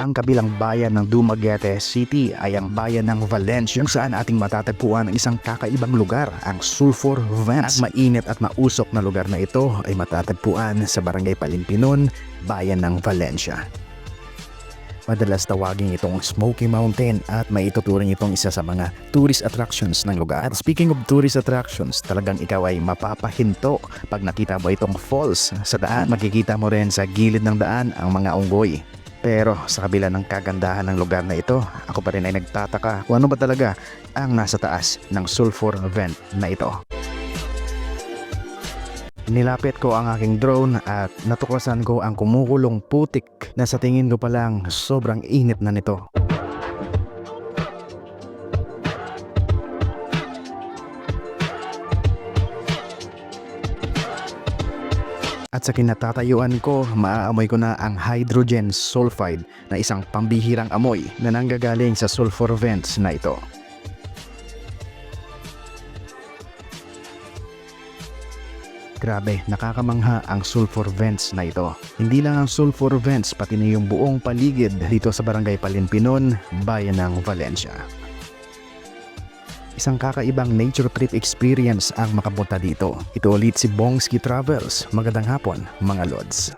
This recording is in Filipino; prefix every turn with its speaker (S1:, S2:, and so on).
S1: Ang kabilang bayan ng Dumaguete City ay ang bayan ng Valencia kung saan ating matatagpuan ang isang kakaibang lugar, ang Sulphur Vents. Ang mainit at mausok na lugar na ito ay matatagpuan sa Barangay Palimpinon, bayan ng Valencia. Madalas tawagin itong Smoky Mountain at may ituturing itong isa sa mga tourist attractions ng lugar. At speaking of tourist attractions, talagang ikaw ay mapapahinto pag nakita mo itong falls sa daan. Makikita mo rin sa gilid ng daan ang mga unggoy. Pero sa kabila ng kagandahan ng lugar na ito, ako pa rin ay nagtataka kung ano ba talaga ang nasa taas ng sulfur vent na ito. Nilapit ko ang aking drone at natuklasan ko ang kumukulong putik na sa tingin ko pa lang sobrang init na nito. At sa kinatatayuan ko, maaamoy ko na ang hydrogen sulfide na isang pambihirang amoy na nanggagaling sa sulfur vents na ito. Grabe, nakakamangha ang sulfur vents na ito. Hindi lang ang sulfur vents, pati na yung buong paligid dito sa barangay Palimpinon, bayan ng Valencia. Isang kakaibang nature trip experience ang makapunta dito. Ito ulit si Bongski Travels. Magandang hapon, mga lods.